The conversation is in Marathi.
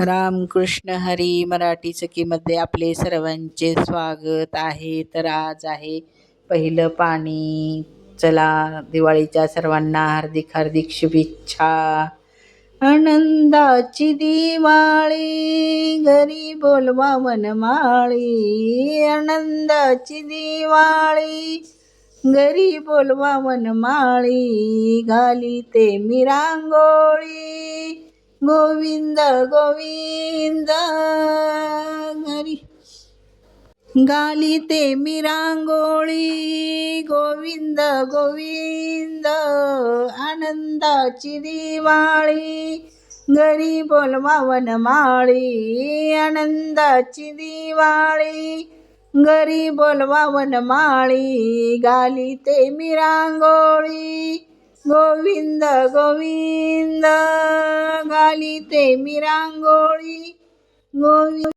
रामकृष्ण हरी मराठी चकीमध्ये आपले सर्वांचे स्वागत आहे. तर आज आहे पहिलं पाणी. चला दिवाळीच्या सर्वांना हार्दिक हार्दिक शुभेच्छा. आनंदाची दिवाळी घरी बोलवा वनमाळी. आनंदाची दिवाळी घरी बोलवा वनमाळी. घाली ते मी रांगोळी गोविंद गोविंद घरी गाली ते मी रांगोळी गोविंद गोविंद आनंदाची दिवाळी घरी बोलवा वनमाळी आनंदाची दिवाळी घरी बोलवा वनमाळी गाली ते मी रांगोळी गोविंद गोविंद गाली ते मी रांगोळी गोविंद